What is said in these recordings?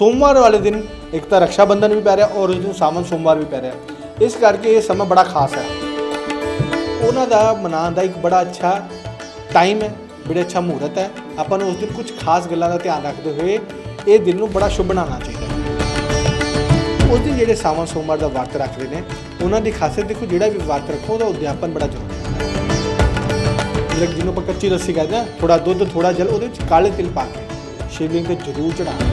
ਸੋਮਵਾਰ ਵਾਲੇ ਦਿਨ ਇੱਕ ਤਾਂ ਰਕਸ਼ਾ ਬੰਧਨ ਵੀ ਪੈ ਰਿਹਾ ਔਰ ਉਸ ਦਿਨ ਸਾਵਨ ਸੋਮਵਾਰ ਵੀ ਪੈ ਰਿਹਾ। ਇਸ ਕਰਕੇ ਇਹ ਸਮਾਂ ਬੜਾ ਖਾਸ ਹੈ। ਉਹਨਾਂ ਦਾ ਮਨਾਉਣ ਦਾ ਇੱਕ ਬੜਾ ਅੱਛਾ ਟਾਈਮ ਹੈ, ਬੜਾ ਅੱਛਾ ਮਹੂਰਤ ਹੈ। ਆਪਾਂ ਨੂੰ ਉਸ ਦਿਨ ਕੁਝ ਖਾਸ ਗੱਲਾਂ ਦਾ ਧਿਆਨ ਰੱਖਦੇ ਹੋਏ ਇਹ ਦਿਨ ਨੂੰ ਬੜਾ ਸ਼ੁਭ ਬਣਾਉਣਾ ਚਾਹੀਦਾ ਹੈ। ਉਸ ਦਿਨ ਜਿਹੜੇ ਸਾਵਨ ਸੋਮਵਾਰ ਦਾ ਵਰਤ ਰੱਖਦੇ ਨੇ, ਉਹਨਾਂ ਦੀ ਖਾਸੀਅਤ ਦੇਖੋ, ਜਿਹੜਾ ਵੀ ਵਰਤ ਰੱਖੋ, ਉਹਦਾ ਉਦਿਆਪਨ ਬੜਾ ਜ਼ਰੂਰੀ ਹੈ। ਜਿਹੜਾ ਜਿਹਨੂੰ ਆਪਾਂ ਕੱਚੀ ਲੱਸੀ ਕਹਿੰਦੇ ਆ ਥੋੜਾ ਦੁੱਧ ਥੋੜਾ ਜਲ, ਉਹਦੇ ਵਿੱਚ ਕਾਲੇ ਤਿਲ ਪਾ ਕੇ। ਸ਼ਿਵਲਿੰਗ ਤੇ ਜ਼ਰੂਰ ਚੜਾਉਣਾ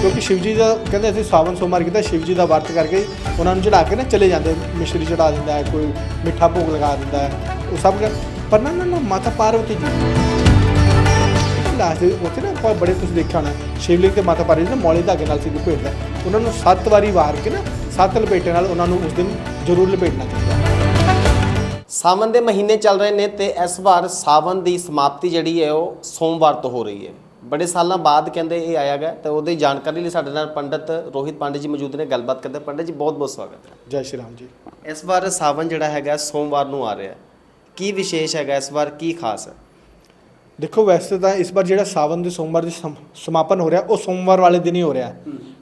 ਕਿਉਂਕਿ ਸ਼ਿਵ ਜੀ ਦਾ ਕਹਿੰਦੇ ਅਸੀਂ ਸਾਵਨ ਸੋਮਵਾਰ ਕੀਤਾ ਸ਼ਿਵ ਜੀ ਦਾ ਵਰਤ ਕਰਕੇ ਉਹਨਾਂ ਨੂੰ ਚੜਾ ਕੇ ਨਾ ਚਲੇ ਜਾਂਦੇ, ਮਿਸ਼ਰੀ ਚੜਾ ਦਿੰਦਾ ਹੈ, ਕੋਈ ਮਿੱਠਾ ਭੋਗ ਲਗਾ ਦਿੰਦਾ ਹੈ, ਉਹ ਸਭ ਪਰ ਨਾ ਨਾ ਨਾ, ਮਾਤਾ ਪਾਰਵਤੀ ਜੀ। ਲਾਸਟ ਦੇ ਉੱਥੇ ਨਾ ਆਪਾਂ ਬੜੇ ਤੁਸੀਂ ਦੇਖਿਆ ਹੋਣਾ, ਸ਼ਿਵਲਿੰਗ ਤੇ ਮਾਤਾ ਪਾਰਵਤੀ ਨੇ ਮੌਲੇ ਧਾਗੇ ਨਾਲ ਸਿੱਧੂ ਭੇਟਦਾ ਉਹਨਾਂ ਨੂੰ ਸੱਤ ਵਾਰੀ ਵਾਰ ਕੇ ਨਾ, ਸੱਤ ਲਪੇਟੇ ਨਾਲ ਉਹਨਾਂ ਨੂੰ ਉਸ ਦਿਨ ਜ਼ਰੂਰ ਲਪੇਟਣਾ ਚਾਹੀਦਾ। ਸਾਵਨ ਦੇ ਮਹੀਨੇ ਚੱਲ ਰਹੇ ਨੇ ਤੇ ਇਸ ਵਾਰ ਸਾਵਨ ਦੀ ਸਮਾਪਤੀ ਜਿਹੜੀ ਹੈ ਉਹ ਸੋਮਵਾਰ ਤੋਂ ਹੋ ਰਹੀ ਹੈ। ਬੜੇ ਸਾਲਾਂ ਬਾਅਦ ਕਹਿੰਦੇ ਇਹ ਆਇਆ ਗਿਆ ਤੇ ਉਹਦੀ ਜਾਣਕਾਰੀ ਲਈ ਸਾਡੇ ਨਾਲ ਪੰਡਤ ਰੋਹਿਤ ਪਾਂਡੇ ਜੀ ਮੌਜੂਦ ਨੇ ਗੱਲਬਾਤ ਕਰਦੇ ਪੰਡਤ ਜੀ ਬਹੁਤ ਬਹੁਤ ਸਵਾਗਤ ਹੈ। ਜੈ ਸ਼੍ਰੀ ਰਾਮ ਜੀ। ਇਸ ਵਾਰ ਸਾਵਨ ਜਿਹੜਾ ਹੈਗਾ ਸੋਮਵਾਰ ਨੂੰ ਆ ਰਿਹਾ ਕੀ ਵਿਸ਼ੇਸ਼ ਹੈਗਾ ਇਸ ਵਾਰ ਕੀ ਖਾਸ ਹੈ? ਦੇਖੋ ਵੈਸੇ ਤਾਂ ਇਸ ਵਾਰ ਜਿਹੜਾ ਸਾਵਨ ਦੇ ਸੋਮਵਾਰ ਦੀ ਸਮ- ਸਮਾਪਨ ਹੋ ਰਿਹਾ ਉਹ ਸੋਮਵਾਰ ਵਾਲੇ ਦਿਨ ਹੀ ਹੋ ਰਿਹਾ।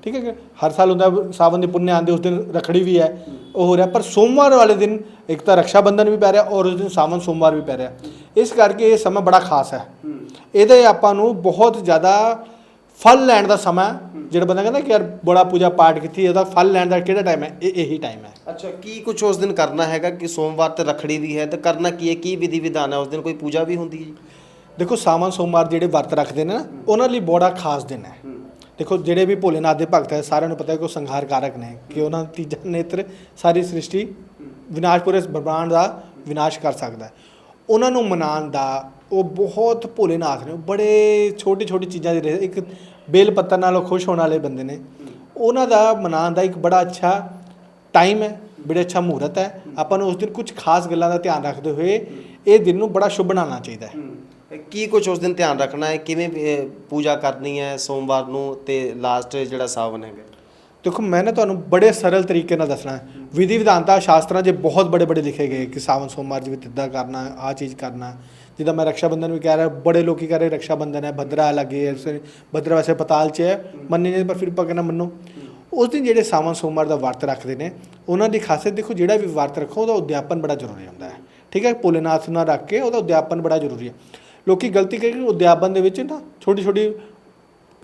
ਠੀਕ ਹੈ ਕਿ ਹਰ ਸਾਲ ਹੁੰਦਾ ਸਾਵਨ ਦੇ ਪੁੰਨੇ ਆਉਂਦੇ ਉਸ ਦਿਨ ਰਖੜੀ ਵੀ ਹੈ ਉਹ ਹੋ ਰਿਹਾ। ਪਰ ਸੋਮਵਾਰ ਵਾਲੇ ਦਿਨ ਇੱਕ ਤਾਂ ਰਕਸ਼ਾ ਬੰਧਨ ਵੀ ਪੈ ਰਿਹਾ ਔਰ ਉਸ ਦਿਨ ਸਾਵਨ ਸੋਮਵਾਰ ਵੀ ਪੈ ਰਿਹਾ। ਇਸ ਕਰਕੇ ਇਹ ਸਮਾਂ ਬੜਾ ਖਾਸ ਹੈ। ਇਹਦੇ ਆਪਾਂ ਨੂੰ ਬਹੁਤ ਜ਼ਿਆਦਾ ਫਲ ਲੈਣ ਦਾ ਸਮਾਂ। ਜਿਹੜਾ ਬੰਦਾ ਕਹਿੰਦਾ ਕਿ ਯਾਰ ਬੜਾ ਪੂਜਾ ਪਾਠ ਕੀਤੀ ਇਹਦਾ ਫਲ ਲੈਣ ਦਾ ਕਿਹੜਾ ਟਾਈਮ ਹੈ? ਇਹ ਇਹੀ ਟਾਈਮ ਹੈ। ਅੱਛਾ ਕੀ ਕੁਝ ਉਸ ਦਿਨ ਕਰਨਾ ਹੈਗਾ ਕਿ ਸੋਮਵਾਰ ਤੇ ਰਖੜੀ ਵੀ ਹੈ ਤੇ ਕਰਨਾ ਕੀ ਹੈ? ਕੀ ਵਿਧੀ ਵਿਧਾਨ ਹੈ? ਉਸ ਦਿਨ ਕੋਈ ਪੂਜਾ ਵੀ ਹੁੰਦੀ ਹੈ ਜੀ? ਦੇਖੋ ਸਾਵਨ ਸੋਮਵਾਰ ਜਿਹੜੇ ਵਰਤ ਰੱਖਦੇ ਨੇ ਨਾ ਉਹਨਾਂ ਲਈ ਬੜਾ ਖਾਸ ਦਿਨ ਹੈ। ਦੇਖੋ, ਜਿਹੜੇ ਵੀ ਭੋਲੇਨਾਥ ਦੇ ਭਗਤ ਹੈ, ਸਾਰਿਆਂ ਨੂੰ ਪਤਾ ਹੈ ਕਿ ਉਹ ਸੰਘਾਰ ਕਾਰਕ ਨੇ, ਕਿ ਉਹਨਾਂ ਦਾ ਤੀਜਾ ਨੇਤਰ ਸਾਰੀ ਸ੍ਰਿਸ਼ਟੀ ਵਿਨਾਸ਼ ਪੂਰੇ ਬ੍ਰਹਮਾਂਡ ਦਾ ਵਿਨਾਸ਼ ਕਰ ਸਕਦਾ ਹੈ। ਉਹਨਾਂ ਨੂੰ ਮਨਾਉਣ ਦਾ ਉਹ ਬਹੁਤ ਭੋਲੇਨਾਥ ਨੇ, ਉਹ ਬੜੇ ਛੋਟੀ ਛੋਟੀ ਚੀਜ਼ਾਂ ਦੇ ਰਹੇ, ਇੱਕ ਬੇਲ ਪੱਤਰ ਨਾਲ ਉਹ ਖੁਸ਼ ਹੋਣ ਵਾਲੇ ਬੰਦੇ ਨੇ। ਉਹਨਾਂ ਦਾ ਮਨਾਉਣ ਦਾ ਇੱਕ ਬੜਾ ਅੱਛਾ ਟਾਈਮ ਹੈ, ਬੜਾ ਅੱਛਾ ਮਹੂਰਤ ਹੈ। ਆਪਾਂ ਨੂੰ ਉਸ ਦਿਨ ਕੁਝ ਖਾਸ ਗੱਲਾਂ ਦਾ ਧਿਆਨ ਰੱਖਦੇ ਹੋਏ ਇਹ ਦਿਨ ਨੂੰ ਬੜਾ ਸ਼ੁਭ ਬਣਾਉਣਾ ਚਾਹੀਦਾ ਹੈ। ਕੀ ਕੁਝ ਉਸ ਦਿਨ ਧਿਆਨ ਰੱਖਣਾ ਹੈ? ਕਿਵੇਂ ਅਹ, ਪੂਜਾ ਕਰਨੀ ਹੈ ਸੋਮਵਾਰ ਨੂੰ ਤੇ ਲਾਸਟ ਜਿਹੜਾ ਸਾਵਨ ਹੈਗਾ? ਦੇਖੋ ਮੈਂ ਨਾ ਤੁਹਾਨੂੰ ਬੜੇ ਸਰਲ ਤਰੀਕੇ ਨਾਲ ਦੱਸਣਾ ਹੈ। ਵਿਧੀ ਵਿਧਾਨਤਾ ਸ਼ਾਸਤਰਾਂ 'ਚ ਬਹੁਤ ਬੜੇ ਬੜੇ ਲਿਖੇ ਗਏ ਕਿ ਸਾਵਨ ਸੋਮਵਾਰ ਜੀ ਵਿੱਚ ਕਰਨਾ ਆ ਚੀਜ਼ ਕਰਨਾ ਜਿੱਦਾਂ ਮੈਂ ਰਕਸ਼ਾ ਬੰਧਨ ਵੀ ਕਹਿ ਰਿਹਾ ਬੜੇ ਲੋਕੀ ਕਹਿ ਰਹੇ? ਰਕਸ਼ਾ ਬੰਧਨ ਹੈ ਭਦਰਾ ਲੱਗੇ ਹੈ ਭਦਰਾ ਵੈਸੇ ਪਤਾਲ 'ਚ ਹੈ ਮੰਨੇ ਨੇ ਪਰ ਫਿਰ ਆਪਾਂ ਕਹਿੰਦਾ ਮੰਨੋ। ਉਸ ਦਿਨ ਜਿਹੜੇ ਸਾਵਨ ਸੋਮਵਾਰ ਦਾ ਵਰਤ ਰੱਖਦੇ ਨੇ ਉਹਨਾਂ ਦੀ ਖਾਸੀਅਤ ਦੇਖੋ ਜਿਹੜਾ ਵੀ ਵਰਤ ਰੱਖੋ ਉਹਦਾ ਉਦਿਆਪਨ ਬੜਾ ਜ਼ਰੂਰੀ ਹੁੰਦਾ ਹੈ। ਠੀਕ ਹੈ? ਭੋਲੇਨਾਥ ਨਾਲ ਰੱਖ ਕੇ ਉਹਦਾ ਉਦਿਆਪਨ ਬੜਾ ਜ਼ਰੂਰੀ ਹੈ। ਲੋਕੀ ਗਲਤੀ ਕਰਕੇ ਉਦਿਆਪਨ ਦੇ ਵਿੱਚ ਨਾ ਛੋਟੀ ਛੋਟੀ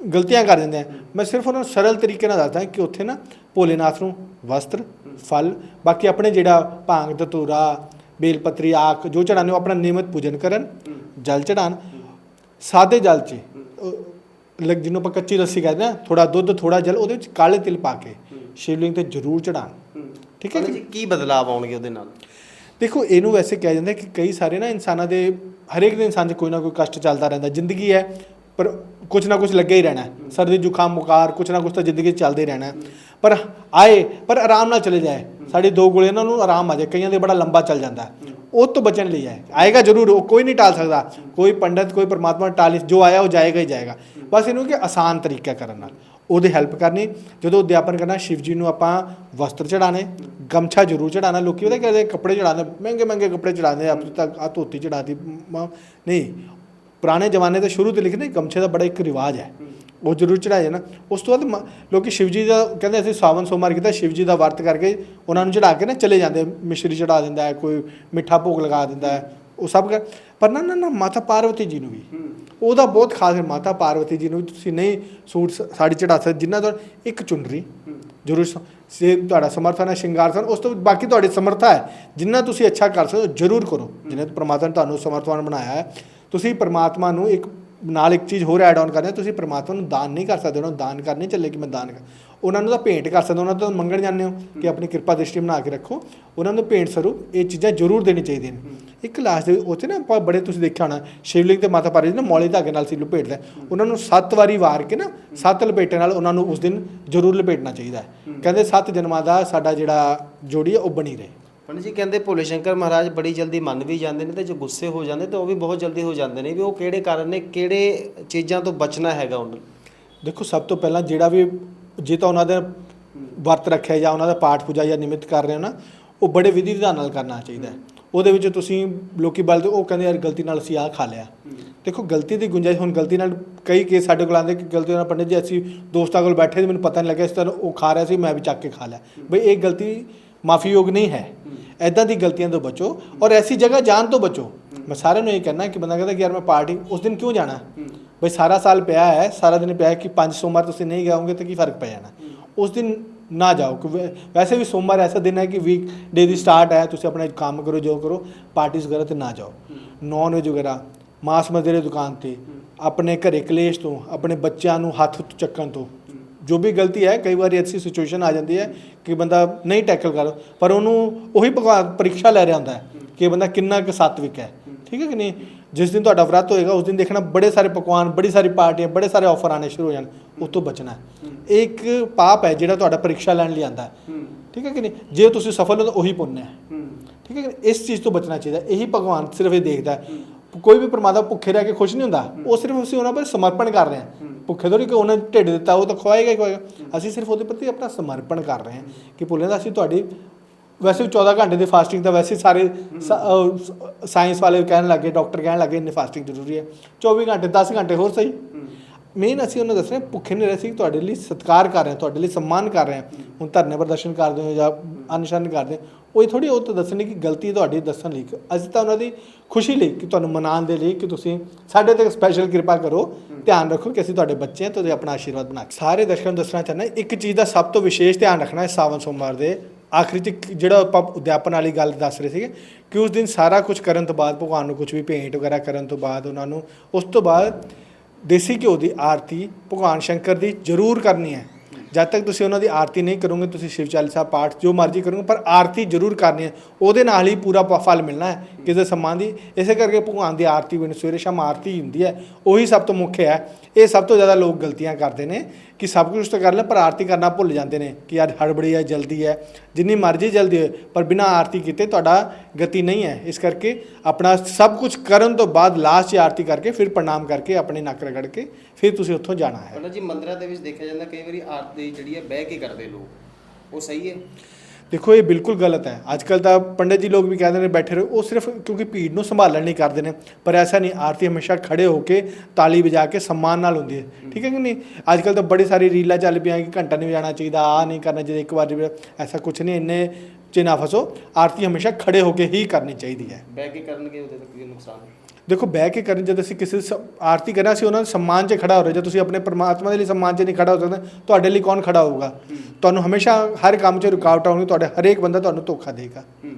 ਗਲਤੀਆਂ ਕਰ ਦਿੰਦੇ ਆ। ਮੈਂ ਸਿਰਫ ਉਹਨਾਂ ਨੂੰ ਸਰਲ ਤਰੀਕੇ ਨਾਲ ਦੱਸਦਾ ਕਿ ਉੱਥੇ ਨਾ ਭੋਲੇਨਾਥ ਨੂੰ ਵਸਤਰ ਫਲ ਬਾਕੀ ਆਪਣੇ ਜਿਹੜਾ ਭਾਂਗ ਧਤੂਰਾ ਬੇਲਪਤਰੀ ਆਖ ਜੋ ਚੜਾਣੇ ਉਹ ਆਪਣਾ ਨਿਯਮਿਤ ਪੂਜਨ ਕਰਨ ਜਲ ਚੜਾਣ ਸਾਦੇ ਜਲ 'ਚ ਲੱਗ ਜਿਹਨੂੰ ਆਪਾਂ ਕੱਚੀ ਲੱਸੀ ਕਹਿੰਦੇ ਆ ਥੋੜਾ ਦੁੱਧ ਥੋੜਾ ਜਲ ਉਹਦੇ ਵਿੱਚ ਕਾਲੇ ਤਿਲ ਪਾ ਕੇ ਸ਼ਿਵਲਿੰਗ ਤੇ ਜ਼ਰੂਰ ਚੜਾਣ ਠੀਕ ਹੈ ਜੀ? ਕੀ ਬਦਲਾਅ ਆਉਣਗੇ ਉਹਦੇ ਨਾਲ? ਦੇਖੋ ਇਹਨੂੰ ਵੈਸੇ ਕਿਹਾ ਜਾਂਦਾ ਕਿ ਕਈ ਸਾਰੇ ਨਾ ਇਨਸਾਨਾਂ ਦੇ ਹਰੇਕ ਦੇ ਇਨਸਾਨ 'ਚ ਕੋਈ ਨਾ ਕੋਈ ਕਸ਼ਟ ਚੱਲਦਾ ਰਹਿੰਦਾ, ਜ਼ਿੰਦਗੀ ਹੈ, ਪਰ ਕੁਝ ਨਾ ਕੁਝ ਲੱਗਿਆ ਹੀ ਰਹਿਣਾ ਸਰਦੀ ਜ਼ੁਕਾਮ ਮੁਕਾਰ ਕੁਝ ਨਾ ਕੁਝ ਤਾਂ ਜ਼ਿੰਦਗੀ 'ਚ ਚੱਲਦਾ ਹੀ ਰਹਿਣਾ ਪਰ ਆਏ, ਪਰ ਆਰਾਮ ਨਾਲ ਚਲੇ ਜਾਏ। ਸਾਡੇ ਦੋ ਗੋਲੇ ਇਹਨਾਂ ਨੂੰ ਆਰਾਮ ਆ ਜਾਏ, ਕਈਆਂ ਦੇ ਬੜਾ ਲੰਬਾ ਚੱਲ ਜਾਂਦਾ ਉਹ ਤੋਂ ਬਚਣ ਲਈ ਹੈ ਆਏਗਾ ਜ਼ਰੂਰ, ਉਹ ਕੋਈ ਨਹੀਂ ਟਾਲ ਸਕਦਾ। ਕੋਈ ਪੰਡਤ, ਕੋਈ ਪਰਮਾਤਮਾ ਟਾਲ ਜੋ ਆਇਆ ਉਹ ਜਾਏਗਾ ਹੀ ਜਾਏਗਾ। ਬਸ ਇਹਨੂੰ ਕਿ ਆਸਾਨ ਤਰੀਕਾ ਕਰਨ ਨਾਲ। ਉਹਦੀ ਹੈਲਪ ਕਰਨੀ। ਜਦੋਂ ਅਧਿਆਪਨ ਕਰਨਾ ਸ਼ਿਵ ਜੀ ਨੂੰ ਆਪਾਂ ਵਸਤਰ ਚੜਾਣੇ ਗਮਛਾ ਜ਼ਰੂਰ ਚੜਾਣਾ ਲੋਕੀ ਉਹਦੇ ਕਹਿੰਦੇ ਕੱਪੜੇ ਚੜਾਉਂਦੇ ਮਹਿੰਗੇ ਮਹਿੰਗੇ ਕੱਪੜੇ ਚੜਾਉਂਦੇ ਆ ਤੱਕ ਆ ਧੋਤੀ ਚੜਾਤੀ ਮ- ਨਹੀਂ, ਪੁਰਾਣੇ ਜ਼ਮਾਨੇ ਤੋਂ ਸ਼ੁਰੂ ਤੋਂ ਲਿਖਦੇ, ਗਮਛੇ ਦਾ ਬੜਾ ਇੱਕ ਰਿਵਾਜ ਹੈ। ਉਹ ਜ਼ਰੂਰ ਚੜਾਇਆ ਜਾਣਾ। ਉਸ ਤੋਂ ਬਾਅਦ ਮ- ਲੋਕੀ ਸ਼ਿਵ ਜੀ ਦਾ, ਕਹਿੰਦੇ ਅਸੀਂ ਸਾਵਨ ਸੋਮਵਾਰ ਕੀਤਾ ਸ਼ਿਵ ਜੀ ਦਾ ਵਰਤ ਕਰਕੇ ਉਹਨਾਂ ਨੂੰ ਚੜਾ ਕੇ ਨਾ ਚਲੇ ਜਾਂਦੇ, ਮਿਸ਼ਰੀ ਚੜਾ ਦਿੰਦਾ ਹੈ, ਕੋਈ ਮਿੱਠਾ ਭੋਗ ਲਗਾ ਦਿੰਦਾ ਹੈ, ਉਹ ਸਭ ਕਰ, ਪਰ ਨਾ ਨਾ, ਮਾਤਾ ਪਾਰਵਤੀ ਜੀ ਨੂੰ ਵੀ। ਉਹਦਾ ਬਹੁਤ ਖਾਸ ਹੈ ਮਾਤਾ ਪਾਰਵਤੀ ਜੀ ਨੂੰ ਵੀ ਤੁਸੀਂ ਨਹੀਂ ਸੂਟ ਸ- ਸਾੜੀ ਚੜਾ ਸਕਦੇ ਜਿੰਨਾ ਤੋਂ ਇੱਕ ਚੁੰਨਰੀ ਜ਼ਰੂਰ ਸੇ ਤੁਹਾਡਾ ਸਮਰਥਨ ਹੈ ਸ਼ਿੰਗਾਰ ਸਨ, ਉਸ ਤੋਂ ਬਾਕੀ ਤੁਹਾਡੀ ਸਮਰਥਾ ਹੈ, ਜਿੰਨਾ ਤੁਸੀਂ ਅੱਛਾ ਕਰ ਸਕਦੇ ਹੋ, ਜ਼ਰੂਰ ਕਰੋ, ਜਿੰਨੇ ਪ੍ਰਮਾਤਮਾ ਨੇ ਤੁਹਾਨੂੰ ਸਮਰਥਵਾਨ ਬਣਾਇਆ ਹੈ। ਤੁਸੀਂ ਪ੍ਰਮਾਤਮਾ ਨੂੰ ਇੱਕ ਨਾਲ ਇੱਕ ਚੀਜ਼ ਹੋਰ ਐਡ ਆਨ ਕਰਨੀ ਹੈ ਤੁਸੀਂ ਪ੍ਰਮਾਤਮਾ ਨੂੰ ਦਾਨ ਨਹੀਂ ਕਰ ਸਕਦੇ ਉਹਨਾਂ ਨੂੰ ਦਾਨ ਕਰਨੀ ਚੱਲੇ ਕਿ ਮੈਂ ਦਾਨ ਕਰ ਉਹਨਾਂ ਨੂੰ ਤਾਂ ਭੇਂਟ ਕਰ ਸਕਦੇ ਉਹਨਾਂ ਤੋਂ ਮੰਗਣ ਜਾਂਦੇ ਹੋ ਕਿ ਆਪਣੀ ਕਿਰਪਾ ਦ੍ਰਿਸ਼ਟੀ ਬਣਾ ਕੇ ਰੱਖੋ ਉਹਨਾਂ ਨੂੰ ਭੇਂਟ ਸਰੂਪ ਇਹ ਚੀਜ਼ਾਂ ਜ਼ਰੂਰ ਦੇਣੀ ਚਾਹੀਦੀਆਂ ਨੇ। ਇੱਕ ਲਾਸਟ ਦੇ ਉੱਥੇ ਨਾ ਆਪਾਂ ਬੜੇ ਤੁਸੀਂ ਦੇਖਿਆ ਹੋਣਾ ਸ਼ਿਵਲਿੰਗ ਤੇ ਮਾਤਾ ਪਾਰਵਤੀ ਨਾ ਮੌਲੇ ਧਾਗੇ ਨਾਲ ਸੀ ਲਪੇਟਦਾ। ਉਹਨਾਂ ਨੂੰ ਸੱਤ ਵਾਰੀ ਵਾਰ ਕੇ ਨਾ ਸੱਤ ਲਪੇਟੇ ਨਾਲ ਉਹਨਾਂ ਨੂੰ ਉਸ ਦਿਨ ਜ਼ਰੂਰ ਲਪੇਟਣਾ ਚਾਹੀਦਾ ਹੈ। ਕਹਿੰਦੇ ਸੱਤ ਜਨਮਾਂ ਦਾ ਸਾਡਾ ਜਿਹੜਾ ਜੋੜੀ ਹੈ ਉਹ ਬਣੀ ਰਹੇ। ਪੰਡਿਤ ਜੀ ਕਹਿੰਦੇ ਭੋਲੇ ਸ਼ੰਕਰ ਮਹਾਰਾਜ ਬੜੀ ਜਲਦੀ ਮੰਨ ਵੀ ਜਾਂਦੇ ਨੇ ਤੇ ਜੇ ਗੁੱਸੇ ਹੋ ਜਾਂਦੇ ਤਾਂ ਉਹ ਵੀ ਬਹੁਤ ਜਲਦੀ ਹੋ ਜਾਂਦੇ ਨੇ ਵੀ ਉਹ ਕਿਹੜੇ ਕਾਰਨ ਨੇ, ਕਿਹੜੇ ਚੀਜ਼ਾਂ ਤੋਂ ਬਚਣਾ ਹੈਗਾ ਉਹਨਾਂ ਨੂੰ? ਦੇਖੋ, ਸਭ ਤੋਂ ਪਹਿਲਾਂ ਜਿਹੜਾ ਵੀ ਜੇ ਤਾਂ ਉਹਨਾਂ ਦਾ ਵਰਤ ਰੱਖਿਆ ਜਾਂ ਉਹਨਾਂ ਦਾ ਪਾਠ ਪੂਜਾ ਜਾਂ ਨਿਮਿਤ ਕਰ ਰਹੇ ਹੋ ਨਾ, ਉਹ ਬੜੇ ਵਿਧੀ ਵਿਧਾਨ ਨਾਲ ਕਰਨਾ ਚਾਹੀਦਾ ਹੈ। ਉਹਦੇ ਵਿੱਚ ਤੁਸੀਂ ਲੋਕੀ ਬਲਦੇ ਉਹ ਕਹਿੰਦੇ ਯਾਰ ਗਲਤੀ ਨਾਲ ਅਸੀਂ ਆਹ ਖਾ ਲਿਆ। ਦੇਖੋ, ਗਲਤੀ ਦੀ ਗੁੰਜਾਇਸ਼, ਹੁਣ ਗਲਤੀ ਨਾਲ ਕਈ ਕੇਸ ਸਾਡੇ ਕੋਲ ਆਉਂਦੇ ਕਿ ਗਲਤੀ ਨਾਲ ਪੰਡਿਤ ਜੀ, ਅਸੀਂ ਦੋਸਤਾਂ ਕੋਲ ਬੈਠੇ ਸੀ ਮੈਨੂੰ ਪਤਾ ਨਹੀਂ ਲੱਗਿਆ ਇਸ ਤਰ੍ਹਾਂ ਉਹ ਖਾ ਰਿਹਾ ਸੀ, ਮੈਂ ਵੀ ਚੱਕ ਕੇ ਖਾ ਲਿਆ। ਬਈ ਇਹ ਗਲਤੀ ਮਾਫੀਯੋਗ ਨਹੀਂ ਹੈ। ਐਦਾਂ ਦੀ ਗਲਤੀਆਂ ਤੋਂ ਬਚੋ ਔਰ ਐਸੀ ਜਗ੍ਹਾ ਜਾਣ ਤੋਂ ਬਚੋ। ਮੈਂ ਸਾਰਿਆਂ ਨੂੰ ਇਹ ਕਹਿਣਾ ਕਿ ਬੰਦਾ ਕਹਿੰਦਾ ਕਿ ਯਾਰ ਮੈਂ ਪਾਰਟੀ ਉਸ ਦਿਨ ਕਿਉਂ ਜਾਣਾ? ਬਈ ਸਾਰਾ ਸਾਲ ਪਿਆ ਹੈ, ਸਾਰਾ ਦਿਨ ਪਿਆ ਕਿ ਪੰਜ ਸੋਮਵਾਰ ਤੁਸੀਂ ਨਹੀਂ ਗਾਓਗੇ ਤਾਂ ਕੀ ਫ਼ਰਕ ਪੈ ਜਾਣਾ? ਉਸ ਦਿਨ ਨਾ ਜਾਓ ਕਿ ਵੈਸੇ ਵੀ ਸੋਮਵਾਰ ਐਸਾ ਦਿਨ ਹੈ ਕਿ ਵੀਕ ਡੇ ਦੀ ਸਟਾਰਟ ਹੈ, ਤੁਸੀਂ ਆਪਣਾ ਕੰਮ ਕਰੋ, ਜੋ ਕਰੋ ਪਾਰਟੀਆਂ ਵਗੈਰਾ ਤੇ ਨਾ ਜਾਓ। ਨੌਨ ਵੈਜ ਵਗੈਰਾ, ਮਾਸ ਮਦਰੇ ਦੁਕਾਨ ਤੇ, ਆਪਣੇ ਘਰੇ ਕਲੇਸ਼ ਤੋਂ, ਆਪਣੇ ਬੱਚਿਆਂ ਨੂੰ ਹੱਥ ਚੱਕਣ ਤੋਂ ਜੋ ਵੀ ਗਲਤੀ ਹੈ ਕਈ ਵਾਰੀ ਐਸੀ ਸਿਚੁਏਸ਼ਨ ਆ ਜਾਂਦੀ ਹੈ ਕਿ ਬੰਦਾ ਨਹੀਂ ਟੈਕਲ ਕਰ ਪਰ ਉਹਨੂੰ ਉਹੀ ਭਗਵਾਨ ਪਰੀਖਿਆ ਲੈ ਰਿਹਾ ਹੁੰਦਾ ਹੈ ਕਿ ਬੰਦਾ ਕਿੰਨਾ ਕੁ ਸਾਤਵਿਕ ਹੈ। ਠੀਕ ਹੈ ਕਿ ਨਹੀਂ? ਜਿਸ ਦਿਨ ਤੁਹਾਡਾ ਵਰਤ ਹੋਏਗਾ ਉਸ ਦਿਨ ਦੇਖਣਾ ਬੜੇ ਸਾਰੇ ਪਕਵਾਨ ਬੜੀ ਸਾਰੀ ਪਾਰਟੀਆਂ ਬੜੇ ਸਾਰੇ ਆਫਰ ਆਣੇ ਸ਼ੁਰੂ ਹੋ ਜਾਣ ਉਸ ਤੋਂ ਬਚਣਾ ਹੈ। ਇੱਕ ਪਾਪ ਹੈ ਜਿਹੜਾ ਤੁਹਾਡਾ ਪਰੀਖਿਆ ਲੈਣ ਲਈ ਆਂਦਾ ਹੈ। ਠੀਕ ਹੈ ਕਿ ਨਹੀਂ? ਜੇ ਤੁਸੀਂ ਸਫਲ ਹੋ ਤਾਂ ਉਹੀ ਪੁੰਨ ਹੈ। ਠੀਕ ਹੈ? ਇਸ ਚੀਜ਼ ਤੋਂ ਬਚਣਾ ਚਾਹੀਦਾ ਇਹੀ ਭਗਵਾਨ ਸਿਰਫ ਇਹ ਦੇਖਦਾ ਹੈ। ਕੋਈ ਵੀ ਪਰਮਾਤਮਾ ਭੁੱਖੇ ਰਹਿ ਕੇ ਖੁਸ਼ ਨਹੀਂ ਹੁੰਦਾ ਉਹ ਸਿਰਫ ਅਸੀਂ ਉਹਨਾਂ ਪਰ ਸਮਰਪਣ ਕਰ ਰਹੇ ਹਾਂ। ਭੁੱਖੇ ਥੋੜੀ ਕਿ ਉਹਨੇ ਢਿੱਡ ਦਿੱਤਾ ਉਹ ਤਾਂ ਖਵਾਏਗਾ ਹੀ ਖਵਾਏਗਾ। ਅਸੀਂ ਸਿਰਫ ਉਹਦੇ ਪ੍ਰਤੀ ਆਪਣਾ ਸਮਰਪਣ ਕਰ ਰਹੇ ਹਾਂ ਕਿ ਭੁੱਲੇ ਦਾ ਅਸੀਂ ਤੁਹਾਡੀ ਵੈਸੇ ਵੀ 14 ਘੰਟੇ ਦੀ ਫਾਸਟਿੰਗ ਤਾਂ ਵੈਸੇ ਸਾਰੇ ਸਾਇੰਸ ਵਾਲੇ ਕਹਿਣ ਲੱਗੇ ਡਾਕਟਰ ਕਹਿਣ ਲੱਗੇ ਇੰਨੀ ਫਾਸਟਿੰਗ ਜ਼ਰੂਰੀ ਹੈ। 24 ਘੰਟੇ 10 ਘੰਟੇ ਹੋਰ ਸਹੀ। ਮੇਨ ਅਸੀਂ ਉਹਨਾਂ ਦੱਸ ਰਹੇ ਹਾਂ, ਭੁੱਖੇ ਨਹੀਂ ਰਹੇ ਸੀ ਤੁਹਾਡੇ ਲਈ ਸਤਿਕਾਰ ਕਰ ਰਹੇ ਹਾਂ ਤੁਹਾਡੇ ਲਈ ਸਨਮਾਨ ਕਰ ਰਹੇ ਹਾਂ। ਹੁਣ ਧਰਨੇ ਪ੍ਰਦਰਸ਼ਨ ਕਰਦੇ ਹੋ ਜਾਂ ਅਨਸ਼ਨ ਕਰਦੇ ਉਹ ਥੋੜੀ ਉਹ ਤਾਂ ਦੱਸਣੀ ਕਿ ਗਲਤੀ ਤੁਹਾਡੀ ਦੱਸਣ ਲਈ ਅਸੀਂ ਤਾਂ ਉਹਨਾਂ ਦੀ ਖੁਸ਼ੀ ਲਈ ਕਿ ਤੁਹਾਨੂੰ ਮਨਾਉਣ ਦੇ ਲਈ ਕਿ ਤੁਸੀਂ ਸਾਡੇ ਤੇ ਸਪੈਸ਼ਲ ਕਿਰਪਾ ਕਰੋ, ਧਿਆਨ ਰੱਖੋ ਕਿ ਅਸੀਂ ਤੁਹਾਡੇ ਬੱਚੇ ਹਾਂ, ਤੁਸੀਂ ਆਪਣਾ ਆਸ਼ੀਰਵਾਦ ਬਣਾ ਕੇ ਸਾਰੇ ਦਰਸ਼ਕਾਂ ਨੂੰ ਦੱਸਣਾ ਚਾਹੁੰਦਾ ਇੱਕ ਚੀਜ਼ ਦਾ ਸਭ ਤੋਂ ਵਿਸ਼ੇਸ਼ ਧਿਆਨ ਰੱਖਣਾ ਹੈ ਸਾਵਨ ਸੋਮਵਾਰ ਦੇ ਆਖਰੀ ਚ ਜਿਹੜਾ ਆਪਾਂ ਉਦਿਆਪਨ ਵਾਲੀ ਗੱਲ ਦੱਸ ਰਹੇ ਸੀਗੇ ਕਿ ਉਸ ਦਿਨ ਸਾਰਾ ਕੁਝ ਕਰਨ ਤੋਂ ਬਾਅਦ ਭਗਵਾਨ ਨੂੰ ਕੁਝ ਵੀ ਭੇਂਟ ਵਗੈਰਾ ਕਰਨ ਤੋਂ ਬਾਅਦ ਉਹਨਾਂ ਨੂੰ ਉਸ ਤੋਂ ਬਾਅਦ ਦੇਸੀ ਘਿਓ ਦੀ ਆਰਤੀ ਭਗਵਾਨ ਸ਼ੰਕਰ ਦੀ ਜ਼ਰੂਰ ਕਰਨੀ ਹੈ। ਜਦ ਤੱਕ ਤੁਸੀਂ ਉਹਨਾਂ ਦੀ ਆਰਤੀ ਨਹੀਂ ਕਰੋਗੇ, ਤੁਸੀਂ ਸ਼ਿਵ ਚਾਲੀਸਾ ਪਾਠ ਜੋ ਮਰਜ਼ੀ ਕਰੋਗੇ, ਪਰ ਆਰਤੀ ਜ਼ਰੂਰ ਕਰਨੀ ਹੈ। ਉਹਦੇ ਨਾਲ ਹੀ ਪੂਰਾ ਪ- ਫਲ ਮਿਲਣਾ ਹੈ। ਕਿਸੇ ਸਮਾਨ ਦੀ, ਇਸੇ ਕਰਕੇ ਭਗਵਾਨ ਦੀ ਆਰਤੀ ਵੀ ਸਵੇਰੇ ਸ਼ਾਮ ਆਰਤੀ ਹੁੰਦੀ ਹੈ, ਉਹੀ ਸਭ ਤੋਂ ਮੁੱਖ ਹੈ। ਇਹ ਸਭ ਤੋਂ ਜ਼ਿਆਦਾ ਲੋਕ ਗਲਤੀਆਂ ਕਰਦੇ ਨੇ ਕਿ ਸਭ ਕੁਝ ਤਾਂ ਕਰ ਲੈ ਪਰ ਆਰਤੀ ਕਰਨਾ ਭੁੱਲ ਜਾਂਦੇ ਨੇ ਕਿ ਯਾਰ ਹੜਬੜੀ ਹੈ, ਜਲਦੀ ਹੈ, ਜਿੰਨੀ ਮਰਜ਼ੀ ਜਲਦੀ ਹੋਏ, ਪਰ ਬਿਨਾਂ ਆਰਤੀ ਕੀਤੇ ਤੁਹਾਡਾ ਗਤੀ ਨਹੀਂ ਹੈ। ਇਸ ਕਰਕੇ ਆਪਣਾ ਸਭ ਕੁਝ ਕਰਨ ਤੋਂ ਬਾਅਦ ਲਾਸਟ 'ਚ ਆਰਤੀ ਕਰਕੇ ਫਿਰ ਪ੍ਰਣਾਮ ਕਰਕੇ ਆਪਣੇ ਨੱਕ ਰਗੜ ਕੇ ਫਿਰ ਤੁਸੀਂ ਉੱਥੋਂ ਜਾਣਾ ਹੈ। ਪੰਡਤ ਜੀ, ਮੰਦਰਾਂ ਦੇ ਵਿੱਚ ਦੇਖਿਆ ਜਾਂਦਾ ਕਈ ਵਾਰੀ ਆਰਤੀ ਜਿਹੜੀ ਹੈ, ਬਹਿ ਕੇ ਕਰਦੇ ਲੋਕ। ਉਹ ਸਹੀ ਹੈ? ਦੇਖੋ ਇਹ ਬਿਲਕੁਲ ਗਲਤ ਹੈ। ਅੱਜ ਕੱਲ ਤਾਂ ਪੰਡਤ ਜੀ ਲੋਕ ਵੀ ਕਹਿੰਦੇ ਨੇ ਬੈਠੇ ਰਹੋ ਉਹ ਸਿਰਫ ਕਿਉਂਕਿ ਭੀੜ ਨੂੰ ਸੰਭਾਲਣ ਨਹੀਂ ਕਰਦੇ ਨੇ ਪਰ ਐਸਾ ਨਹੀਂ ਆਰਤੀ ਹਮੇਸ਼ਾ ਖੜੇ ਹੋ ਕੇ ਤਾਲੀ ਵਜਾ ਕੇ ਸਮਾਨ ਨਾਲ ਹੁੰਦੀ ਹੈ। ਠੀਕ ਹੈ ਕਿ ਨਹੀਂ? ਅੱਜ ਕੱਲ ਤਾਂ ਬੜੀ ਸਾਰੀ ਰੀਲਾਂ ਚੱਲ ਪਈਆਂ ਕਿ ਘੰਟਾ ਨਹੀਂ ਵਜਾਣਾ ਚਾਹੀਦਾ ਆ ਨਹੀਂ ਕਰਨਾ ਚਾਹੀਦਾ ਇੱਕ ਵਾਰ ਐਸਾ ਕੁਝ ਨਹੀਂ ਇੰਨੇ ਚ ਨਾ ਫਸੋ ਆਰਤੀ ਹਮੇਸ਼ਾ ਖੜੇ ਹੋ ਕੇ ਹੀ ਕਰਨੀ ਚਾਹੀਦੀ ਹੈ। ਬਹਿ ਕੇ ਕਰਨਗੇ ਉਹਦੇ ਤਾਂ ਕੀ ਨੁਕਸਾਨ ਹੈ। ਦੇਖੋ ਬਹਿ ਕੇ ਕਰਨ ਜਦ ਅਸੀਂ ਕਿਸੇ ਸ- ਆਰਤੀ ਕਰਨਾ ਸੀ ਉਹਨਾਂ ਦੇ ਸਨਮਾਨ 'ਚ ਖੜਾ ਹੋ ਰਹੇ ਜੇ ਤੁਸੀਂ ਆਪਣੇ ਪਰਮਾਤਮਾ ਦੇ ਲਈ ਸਨਮਾਨ 'ਚ ਨਹੀਂ ਖੜਾ ਹੋ ਸਕਦੇ ਤੁਹਾਡੇ ਲਈ ਕੌਣ ਖੜਾ ਹੋਊਗਾ? ਤੁਹਾਨੂੰ ਹਮੇਸ਼ਾ ਹਰ ਕੰਮ 'ਚ ਰੁਕਾਵਟ ਆਉਣੀ ਤੁਹਾਡੇ ਹਰੇਕ ਬੰਦਾ ਤੁਹਾਨੂੰ ਧੋਖਾ ਦੇਗਾ। ਹੂੰ।